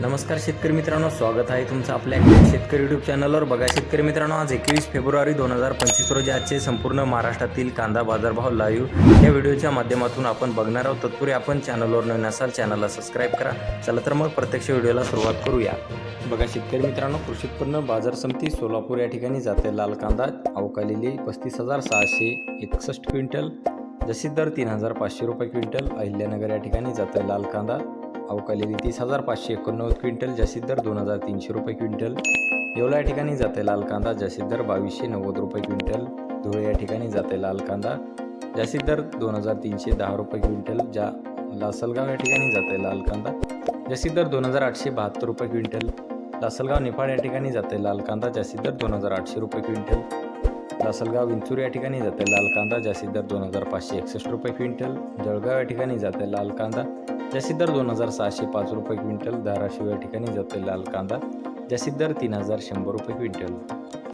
नमस्कार शेतकरी मित्रांनो स्वागत आहे तुमचं आपल्या शेतकरी यूट्यूब चॅनलवर बघा शेतकरी मित्रांनो आज एकवीस फेब्रुवारी दोन हजार पंचवीस रोजी आजचे संपूर्ण महाराष्ट्रातील कांदा बाजारभाव लाईव्ह या व्हिडिओच्या माध्यमातून आपण बघणार आहोत. तत्पूर्वी आपण चॅनलवर नवीन असाल चॅनलला सबस्क्राईब करा. चला तर मग प्रत्यक्ष व्हिडिओला सुरुवात करूया. बघा शेतकरी मित्रांनो कृषी उत्पन्न बाजार समिती सोलापूर या ठिकाणी जाते. लाल कांदा अवकालेली पस्तीस हजार सहाशे एकसष्ट क्विंटल जशी दर तीन हजार पाचशे रुपये क्विंटल अहिल्यानगर या ठिकाणी जातं. लाल कांदा अवकालेली तीस हजार पाचशे एकोणनव्वद क्विंटल जास्तीत दर दोन हजार तीनशे रुपये क्विंटल. येवला या ठिकाणी जाते लाल कांदा जास्तीत दर बावीसशे नव्वद रुपये क्विंटल. धुळे या ठिकाणी जाते लाल कांदा जास्तीत दर दोन हजार तीनशे दहा रुपये क्विंटल. जा लासलगाव या ठिकाणी जाते लाल कांदा जास्तीत दर दोन हजार आठशे बहात्तर रुपये क्विंटल. लासलगाव निफाड या ठिकाणी जाते लाल कांदा जास्तीत दर दोन हजार आठशे रुपये क्विंटल. लासलगाव विंचूर या ठिकाणी जाते लाल कांदा जास्तीत दर दोन हजार पाचशे एकसष्ट रुपये क्विंटल. जळगाव या ठिकाणी जाते लाल कांदा जास्तीत दर दोन हजार सहाशे पाच रुपये क्विंटल धाराशिव या ठिकाणी जाते लाल कांदा. जास्तीत दर तीन हजार शंभर रुपये क्विंटल.